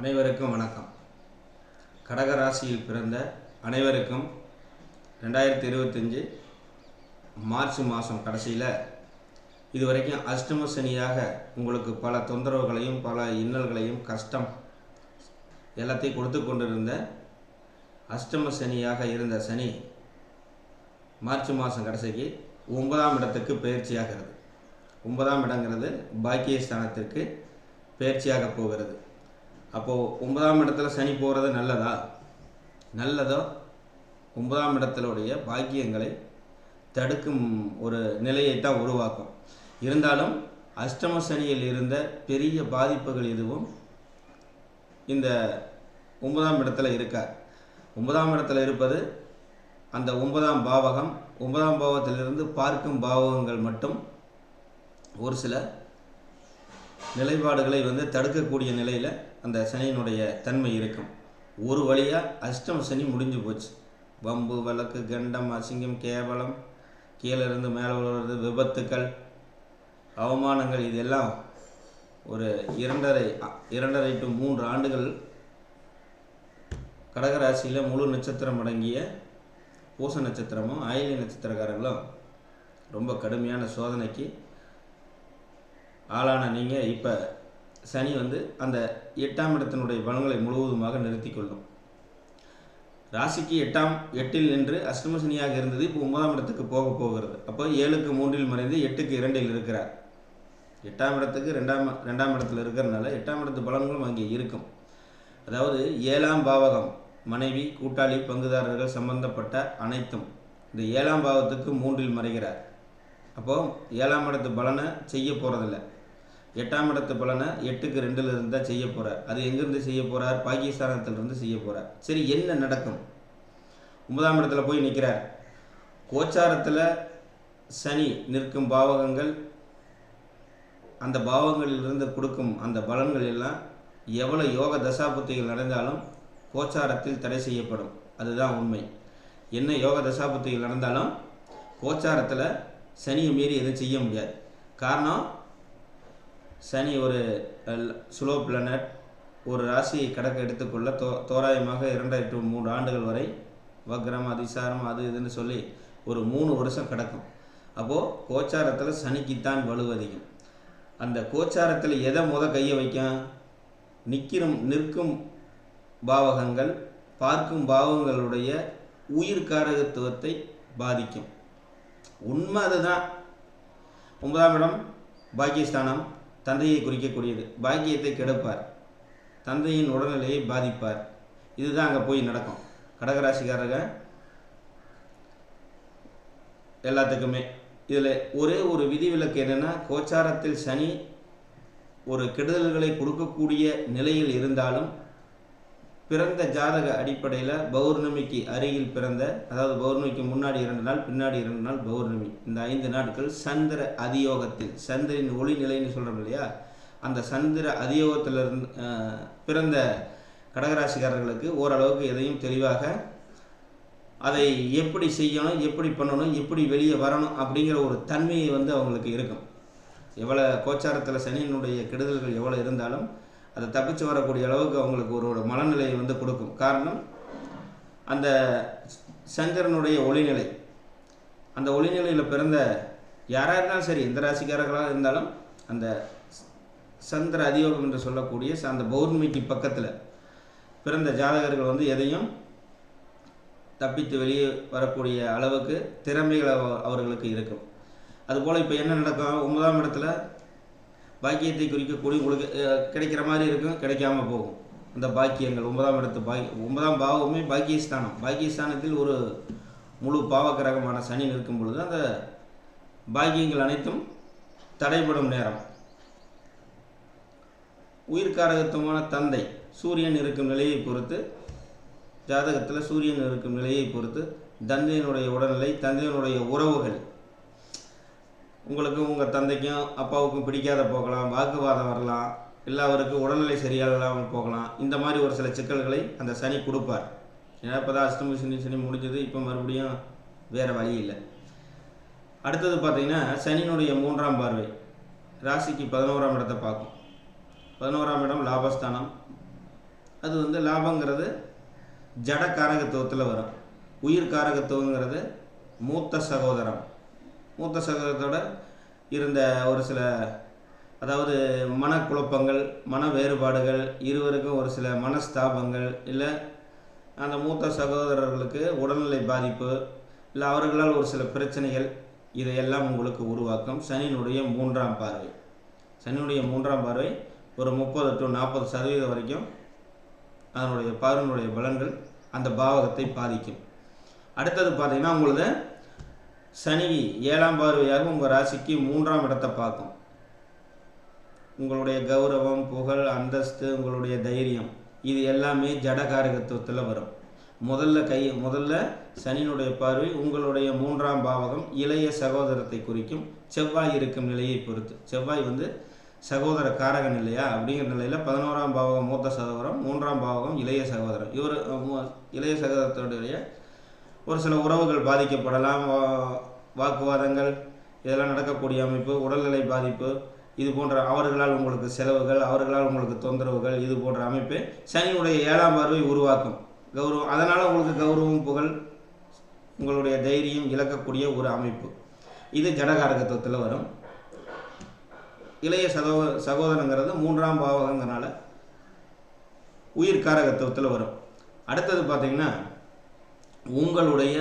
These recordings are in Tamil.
அனைவருக்கும் வணக்கம். கடக ராசியில் பிறந்த அனைவருக்கும் ரெண்டாயிரத்தி இருபத்தஞ்சி மார்ச் மாதம் கடைசியில் இது வரைக்கும் அஷ்டம சனியாக உங்களுக்கு பல தொந்தரவுகளையும் பல இன்னல்களையும் கஷ்டம் எல்லாத்தையும் கொடுத்து கொண்டிருந்த அஷ்டம சனியாக இருந்த சனி மார்ச் மாதம் கடைசிக்கு ஒன்பதாம் இடத்துக்கு பயிற்சியாகிறது. ஒன்பதாம் இடங்கிறது பாக்கியஸ்தானத்திற்கு பயிற்சியாக போகிறது. அப்போது ஒன்பதாம் இடத்துல சனி போகிறது நல்லதா? நல்லதோ? ஒன்பதாம் இடத்தினுடைய பாக்கியங்களை தடுக்கும் ஒரு நிலையை தான் உருவாக்கும். இருந்தாலும் அஷ்டம சனியில் இருந்த பெரிய பாதிப்புகள் எதுவும் இந்த ஒன்பதாம் இடத்துல இருக்கார் ஒன்பதாம் இடத்துல இருப்பது அந்த ஒன்பதாம் பாவகம் ஒன்பதாம் பாவத்திலிருந்து பார்க்கும் பாவகங்கள் மட்டும் ஒரு சில நிலைப்பாடுகளை வந்து தடுக்கக்கூடிய நிலையில் அந்த சனியினுடைய தன்மை இருக்கும். ஒரு வழியாக அஷ்டம சனி முடிஞ்சு போச்சு. வம்பு வழக்கு கண்டம் அசிங்கம் கேவலம் கீழே இருந்து மேலே விழுறது விபத்துக்கள் அவமானங்கள் இதெல்லாம் ஒரு இரண்டரை இரண்டரை டு மூன்று ஆண்டுகள் கடகராசியில் முழு நட்சத்திரம் அடங்கிய பூச நட்சத்திரமும் ஆயிலி நட்சத்திரக்காரங்களும் ரொம்ப கடுமையான சோதனைக்கு ஆளான நீங்கள் இப்போ சனி வந்து அந்த எட்டாம் இடத்தினுடைய பலன்களை முழுவதுமாக நிறுத்தி கொள்ளும். ராசிக்கு எட்டாம் எட்டில் நின்று அஷ்டம சனியாக இருந்தது இப்போ ஒன்பதாம் இடத்துக்கு போக போகிறது. அப்போ ஏழுக்கு மூன்றில் மறைந்து எட்டுக்கு இரண்டில் இருக்கிறார். எட்டாம் இடத்துக்கு ரெண்டாம் ரெண்டாம் இடத்துல இருக்கிறனால எட்டாம் இடத்து பலன்களும் அங்கே இருக்கும். அதாவது ஏழாம் பாவகம் மனைவி கூட்டாளி பங்குதாரர்கள் சம்பந்தப்பட்ட அனைத்தும் இந்த ஏழாம் பாவத்துக்கு மூன்றில் மறைகிறார். அப்போது ஏழாம் இடத்து பலனை செய்ய போகிறதில்ல எட்டாம் இடத்து பலனை எட்டுக்கு ரெண்டில் இருந்து தான் செய்ய போகிறார் அது எங்கேருந்து செய்ய போகிறார் பாகிஸ்தானத்திலிருந்து செய்ய போகிறார் சரி என்ன நடக்கும்? ஒன்பதாம் இடத்துல போய் நிற்கிறார் கோச்சாரத்தில் சனி நிற்கும் பாவகங்கள் அந்த பாவங்களிலிருந்து கொடுக்கும் அந்த பலன்கள் எல்லாம் எவ்வளோ யோக தசாபுத்திகள் நடந்தாலும் கோச்சாரத்தில் தடை செய்யப்படும். அதுதான் உண்மை. என்ன யோக தசாபுத்திகள் நடந்தாலும் கோச்சாரத்தில் சனியை மீறி எதுவும் செய்ய முடியாது. காரணம் சனி ஒரு சுலோ பிளானட் ஒரு ராசியை கடக்க எடுத்துக்கொள்ள தோ தோராயமாக இரண்டரை டு மூன்று ஆண்டுகள் வரை வக்ரம் அதிசாரம் அது இதுன்னு சொல்லி ஒரு மூணு வருஷம் கிடக்கும். அப்போது கோச்சாரத்தில் சனிக்குத்தான் வலு அதிகம். அந்த கோச்சாரத்தில் எதை முத கையை வைக்கும்? நிற்கிறும் நிற்கும் பாவகங்கள் பார்க்கும் பாவங்களுடைய உயிர்காரகத்துவத்தை பாதிக்கும். உண்மை அதுதான். ஒன்பதாம் இடம் பாக்கியஸ்தானம். தந்தையை குறிக்கக்கூடியது. பாக்கியத்தை கெடுப்பார். தந்தையின் உடல்நிலையை பாதிப்பார். இதுதான் அங்கே போய் நடக்கும். கடகராசிக்காரங்க எல்லாத்துக்குமே. இதில் ஒரே ஒரு விதிவிலக்கு என்னென்னா கோச்சாரத்தில் சனி ஒரு கெடுதல்களை கொடுக்கக்கூடிய நிலையில் இருந்தாலும் பிறந்த ஜாதக அடிப்படையில் பௌர்ணமிக்கு அருகில் பிறந்த அதாவது பௌர்ணமிக்கு முன்னாடி இரண்டு நாள் பின்னாடி இரண்டு நாள் பௌர்ணமி. இந்த ஐந்து நாட்கள் சந்திர அதியோகத்தில் சந்திரின் ஒளி நிலைன்னு சொல்கிறோம் இல்லையா? அந்த சந்திர அதியோகத்தில் இருந்து பிறந்த கடகராசிக்காரர்களுக்கு ஓரளவுக்கு எதையும் தெளிவாக அதை எப்படி செய்யணும் எப்படி பண்ணணும் எப்படி வெளியே வரணும் அப்படிங்கிற ஒரு தன்மையை வந்து அவங்களுக்கு இருக்கும். எவ்வளோ கோச்சாரத்தில் சனியினுடைய கெடுதல்கள் எவ்வளோ இருந்தாலும் அதை தப்பிச்சு வரக்கூடிய அளவுக்கு அவங்களுக்கு ஒரு ஒரு மனநிலையை வந்து கொடுக்கும். காரணம் அந்த சந்திரனுடைய ஒளிநிலை. அந்த ஒளிநிலையில் பிறந்த யாராக இருந்தாலும் சரி எந்த ராசிக்காரர்களாக இருந்தாலும் அந்த சந்திர அதியோகம் என்று சொல்லக்கூடிய அந்த பௌர்ணமிக்கு பக்கத்தில் பிறந்த ஜாதகர்கள் வந்து எதையும் தப்பித்து வெளியே வரக்கூடிய அளவுக்கு திறமைகள் அவர்களுக்கு இருக்கும். அதுபோல் இப்போ என்ன நடக்கும்? ஒன்பதாம் இடத்துல பாக்கியத்தை குறிக்கக்கூடிய உங்களுக்கு கிடைக்கிற மாதிரி இருக்கும் கிடைக்காம போகும். அந்த பாக்கியங்கள் ஒன்பதாம் இடத்து பாக்கி ஒன்பதாம் பாவமே பாக்கியஸ்தானம். பாக்கியஸ்தானத்தில் ஒரு முழு பாவக்கிரகமான சனி நிற்கும் பொழுது அந்த பாக்கியங்கள் அனைத்தும் தடைபடும் நேரம். உயிர்காரகத்துவமான தந்தை சூரியன் இருக்கும் நிலையை பொறுத்து ஜாதகத்தில் சூரியன் இருக்கும் நிலையை பொறுத்து தந்தையினுடைய உடல்நிலை தந்தையினுடைய உறவுகள் உங்களுக்கு உங்கள் தந்தைக்கும் அப்பாவுக்கும் பிடிக்காத போகலாம் வாக்குவாதம் வரலாம் இல்லை அவருக்கு உடல்நிலை சரியாக இல்லாமல் போகலாம். இந்த மாதிரி ஒரு சில சிக்கல்களை அந்த சனி கொடுப்பார். ஏன்னா இப்போ தான் அஷ்டமி சனி சனி முடிஞ்சது இப்போ மறுபடியும் வேறு வழி இல்லை. அடுத்தது பார்த்திங்கன்னா சனியினுடைய மூன்றாம் பார்வை. ராசிக்கு பதினோராம் இடத்தை பார்க்கும். பதினோராம் இடம் லாபஸ்தானம். அது வந்து லாபங்கிறது ஜட காரகத்துவத்தில் வரும். உயிர் காரகத்துவங்கிறது மூத்த சகோதரம். மூத்த சகோதரத்தோட இருந்த ஒரு சில அதாவது மனக்குழப்பங்கள் மன வேறுபாடுகள் இருவருக்கும் ஒரு சில மனஸ்தாபங்கள் இல்லை அந்த மூத்த சகோதரர்களுக்கு உடல்நிலை பாதிப்பு இல்லை அவர்களால் ஒரு சில பிரச்சனைகள் இதையெல்லாம் உங்களுக்கு உருவாக்கும் சனியினுடைய மூன்றாம் பார்வை. சனியினுடைய மூன்றாம் பார்வை ஒரு முப்பது டு நாற்பது சதவீதம் வரைக்கும் அதனுடைய பார்வையினுடைய பலன்கள் அந்த பாவகத்தை பாதிக்கும். அடுத்தது பார்த்தீங்கன்னா உங்களது சனி ஏழாம் பார்வையாக உங்கள் ராசிக்கு மூன்றாம் இடத்தை பார்க்கும். உங்களுடைய கௌரவம் புகழ் அந்தஸ்து உங்களுடைய தைரியம் இது எல்லாமே ஜடகாரகத்துவத்தில் வரும். முதல்ல கை முதல்ல சனியினுடைய பார்வை உங்களுடைய மூன்றாம் பாவகம் இளைய சகோதரத்தை குறிக்கும். செவ்வாய் இருக்கும் நிலையை பொறுத்து. செவ்வாய் வந்து சகோதர காரகன் இல்லையா? அப்படிங்கிற நிலையில் பதினோராம் பாவகம் மூத்த சகோதரம் மூன்றாம் பாவகம் இளைய சகோதரம் இவர் மூ- இளைய சகோதரத்துடைய ஒரு சில உறவுகள் பாதிக்கப்படலாம். வா- வாக்குவாதங்கள் இதெல்லாம் நடக்கக்கூடிய அமைப்பு உடல்நிலை பாதிப்பு இது போன்ற அவர்களால் உங்களுக்கு செலவுகள் அவர்களால் உங்களுக்கு தொந்தரவுகள் இது போன்ற அமைப்பு சனியுடைய ஏழாம் பார்வை உருவாக்கும். கௌரவம் அதனால் உங்களுக்கு கௌரவம் புகழ் உங்களுடைய தைரியம் இழக்கக்கூடிய ஒரு அமைப்பு. இது ஜடகாரகத்துவத்தில் வரும். இளைய சதோ சகோதரங்கிறது மூன்றாம் பாவகங்கிறனால உயிர் காரகத்துவத்தில் வரும். அடுத்தது பார்த்தீங்கன்னா உங்களுடைய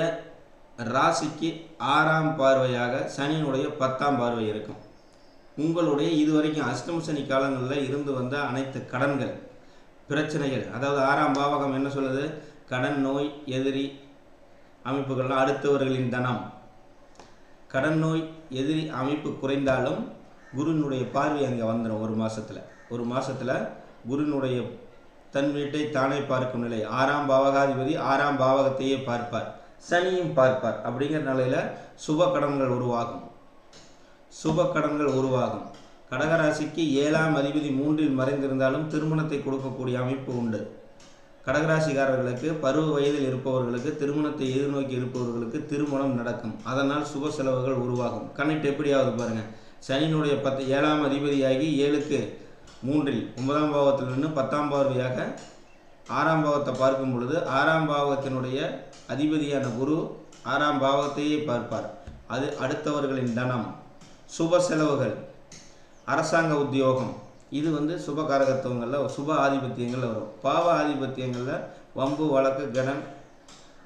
ராசிக்கு ஆறாம் பார்வையாக சனியினுடைய பத்தாம் பார்வை இருக்கும். உங்களுடைய இதுவரைக்கும் அஷ்டம சனி காலங்களில் இருந்து வந்த அனைத்து கடன்கள் பிரச்சனைகள் அதாவது ஆறாம் பாவகம் என்ன சொல்லுது? கடன் நோய் எதிரி அமைப்புகள்லாம் அடுத்தவர்களின் தனம். கடன் நோய் எதிரி அமைப்பு குறைந்தாலும் குருனுடைய பார்வை அங்கே வந்துடும் ஒரு மாதத்தில் ஒரு மாதத்தில் குருனுடைய தன் வீட்டை தானே பார்க்கும் நிலை. ஆறாம் பாவகாதிபதி ஆறாம் பாவகத்தையே பார்ப்பார். சனியும் பார்ப்பார். அப்படிங்கிற நிலையில சுப கடன்கள் உருவாகும். சுப கடன்கள் உருவாகும். கடகராசிக்கு ஏழாம் அதிபதி மூன்றில் மறைந்திருந்தாலும் திருமணத்தை கொடுக்கக்கூடிய அமைப்பு உண்டு. கடகராசிக்காரர்களுக்கு பருவ வயதில் இருப்பவர்களுக்கு திருமணத்தை எதிர்நோக்கி இருப்பவர்களுக்கு திருமணம் நடக்கும். அதனால் சுப செலவுகள் உருவாகும். கனெக்ட் எப்படியாவது பாருங்க. சனியினுடைய பத்து ஏழாம் அதிபதியாகி ஏழுக்கு மூன்றில் ஒன்பதாம் பாவத்திலிருந்து நின்று பத்தாம் பார்வையாக ஆறாம் பாவத்தை பார்க்கும் பொழுது ஆறாம் பாவத்தினுடைய அதிபதியான குரு ஆறாம் பாவத்தையே பார்ப்பார். அது அடுத்தவர்களின் தனம். சுப செலவுகள். அரசாங்க உத்தியோகம். இது வந்து சுப காரகத்துவங்களில் சுப ஆதிபத்தியங்களில் வரும். பாவ ஆதிபத்தியங்களில் வம்பு வழக்கு கடன்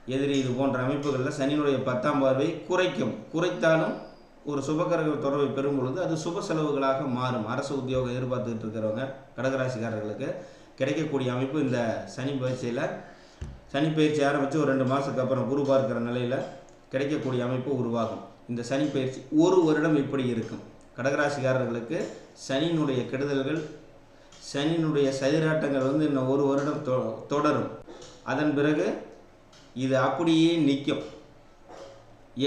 எதிரி இது போன்ற அமைப்புகளில் சனியினுடைய பத்தாம் பார்வை குறைக்கும். குறைத்தாலும் ஒரு சுபகரக தொடர்பை பெறும் பொழுது அது சுப செலவுகளாக மாறும். அரசு உத்தியோகம் எதிர்பார்த்துக்கிட்டு இருக்கிறவங்க கடகராசிக்காரர்களுக்கு கிடைக்கக்கூடிய அமைப்பு இந்த சனி பயிற்சியில். சனி பயிற்சி ஆரம்பித்து ஒரு ரெண்டு மாதத்துக்கு அப்புறம் குரு பார்க்கிற நிலையில் கிடைக்கக்கூடிய அமைப்பு உருவாகும். இந்த சனி பயிற்சி ஒரு வருடம் இப்படி இருக்கும். கடகராசிக்காரர்களுக்கு சனியினுடைய கெடுதல்கள் சனியினுடைய சதிராட்டங்கள் வந்து இன்னும் ஒரு வருடம் தொ தொடரும். அதன் பிறகு இது அப்படியே நிற்கும்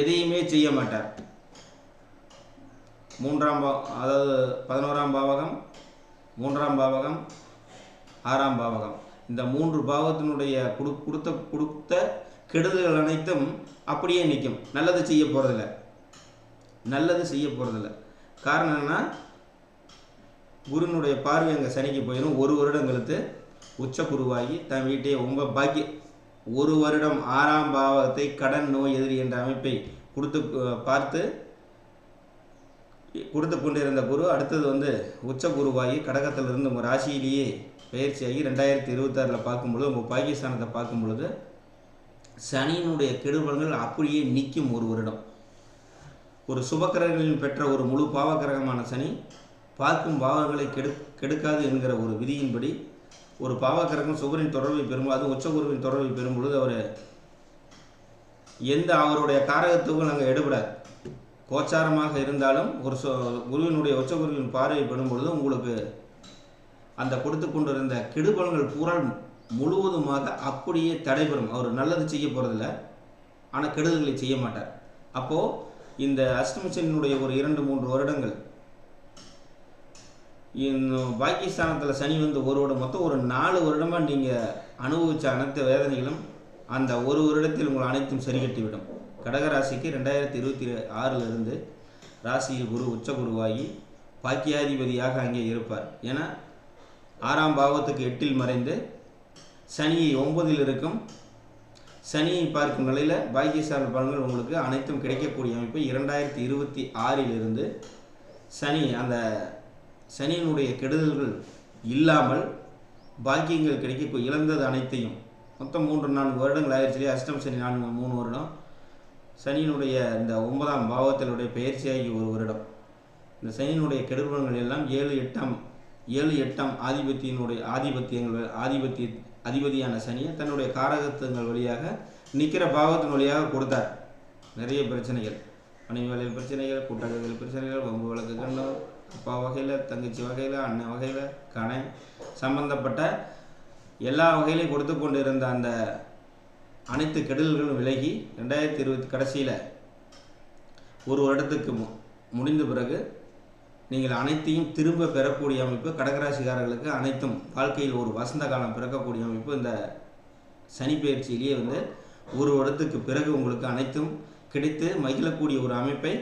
எதையுமே செய்ய மாட்டார். மூன்றாம் பா அதாவது பதினோராம் பாவகம் மூன்றாம் பாவகம் ஆறாம் பாவகம். இந்த மூன்று பாவத்தினுடைய கொடு கொடுத்த கொடுத்த கெடுதல்கள் அனைத்தும் அப்படியே நிற்கும். நல்லது செய்ய போகிறதில்ல நல்லது செய்ய போகிறதில்ல காரணம் என்னன்னா குருனுடைய பார்வை அங்கே சனிக்கு போயிடும் ஒரு வருடம் கழித்து உச்ச குருவாகி தன் வீட்டையே ரொம்ப பாக்கி ஒரு வருடம் ஆறாம் பாவத்தை கடன் நோய் எதிரி என்ற அமைப்பை கொடுத்து பார்த்து கொடுத்து கொண்டிருந்த குரு அடுத்தது வந்து உச்ச குருவாகி கடகத்திலிருந்து உங்கள் ராசியிலேயே பயிற்சியாகி ரெண்டாயிரத்தி இருபத்தாறில் பார்க்கும்பொழுது உங்கள் பாகிஸ்தானத்தை பார்க்கும் பொழுது சனியினுடைய கெடுபலன்கள் அப்படியே நிற்கும் ஒரு வருடம். ஒரு சுபக்கிரகங்களில் பெற்ற ஒரு முழு பாவக்கிரகமான சனி பார்க்கும் பாவங்களை கெடு கெடுக்காது என்கிற ஒரு விதியின்படி ஒரு பாவக்கிரகம் சுகரின் தொடர்பை பெறும் அது உச்சகுருவின் தொடர்பை பெறும்பொழுது அவர் எந்த அவருடைய காரகத்துக்கும் நாங்கள் எடுபடாது. கோச்சாரமாக இருந்தாலும் ஒரு சொ குருவினுடைய உச்சகுருவின் பார்வை பெறும் பொழுது உங்களுக்கு அந்த கொடுத்து கொண்டிருந்த கெடுபலன்கள் பூரா முழுவதுமாக அப்படியே தடைபெறும். அவர் நல்லது செய்ய போகிறதில்ல ஆனால் கெடுதல்களை செய்ய மாட்டார். அப்போது இந்த அஷ்டமசனியினுடைய ஒரு இரண்டு மூன்று வருடங்கள் இன்னும் பாகிஸ்தானத்தில் சனி வந்து ஒரு வருடம் மொத்தம் ஒரு நாலு வருடமாக நீங்கள் அனுபவித்த அனைத்து வேதனைகளும் அந்த ஒரு வருடத்தில் உங்கள் அனைத்தும் சரிகட்டிவிடும். கடகராசிக்கு ரெண்டாயிரத்தி இருபத்தி ஆறிலிருந்து ராசியில் குரு உச்ச குருவாகி பாக்கியாதிபதியாக அங்கே இருப்பார். ஏன்னா ஆறாம் பாவத்துக்கு எட்டில் மறைந்து சனி ஒன்பதில் இருக்கும் சனியை பார்க்கும் நிலையில் பாக்கியசார பலன்கள் உங்களுக்கு அனைத்தும் கிடைக்கக்கூடிய அமைப்பு. இரண்டாயிரத்தி இருபத்தி ஆறிலிருந்து சனி அந்த சனியினுடைய கெடுதல்கள் இல்லாமல் பாக்கியங்கள் கிடைக்க இழந்தது அனைத்தையும் மொத்தம் மூன்று நான்கு வருடங்கள் ஆயிடுச்சு அஷ்டம் சனி நான்கு மூணு வருடம். சனியினுடைய இந்த ஒன்பதாம் பாவத்தினுடைய பயிற்சியாகி ஒரு வருடம். இந்த சனியினுடைய கெடுபலன்கள் எல்லாம் ஏழு எட்டாம் ஏழு எட்டாம் ஆதிபத்தியினுடைய ஆதிபத்தியங்கள் ஆதிபத்திய அதிபதியான சனியை தன்னுடைய காரகத்துவங்கள் வழியாக நிற்கிற பாவத்தின் வழியாக கொடுத்தார். நிறைய பிரச்சனைகள். மனைவி வேலையில் பிரச்சனைகள் கூட்டாளிகள் பிரச்சனைகள் வம்பு வழக்கு கண்டம் அப்பா வகையில் தங்கச்சி வகையில் அண்ணன் வகையில் கணை சம்பந்தப்பட்ட எல்லா வகையிலையும் கொடுத்து கொண்டு இருந்த அந்த அனைத்து கெடுதல்களும் விலகி ரெண்டாயிரத்தி இருபத்தி கடைசியில் ஒரு வருடத்துக்கு மு முடிந்த பிறகு நீங்கள் அனைத்தையும் திரும்ப பெறக்கூடிய அமைப்பு கடகராசிக்காரர்களுக்கு அனைத்தும் வாழ்க்கையில் ஒரு வசந்த காலம் பிறக்கக்கூடிய அமைப்பு இந்த சனி பயிற்சியிலேயே வந்து ஒரு வருடத்துக்கு பிறகு உங்களுக்கு அனைத்தும் கிடைத்து மகிழக்கூடிய ஒரு அமைப்பை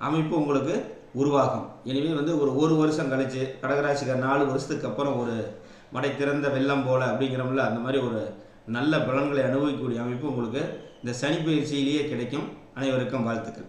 அமைப்பு உங்களுக்கு உருவாகும். எனவே வந்து ஒரு ஒரு வருஷம் கழித்து கடகராசிக்கார் நாலு வருஷத்துக்கு அப்புறம் ஒரு மடை திறந்த வெள்ளம் போல அப்படிங்கிறோம்ல அந்த மாதிரி ஒரு நல்ல பலன்களை அனுபவிக்கக்கூடிய அமைப்பு உங்களுக்கு இந்த சனி பயிற்சியிலேயே கிடைக்கும். அனைவருக்கும் வாழ்த்துக்கள்.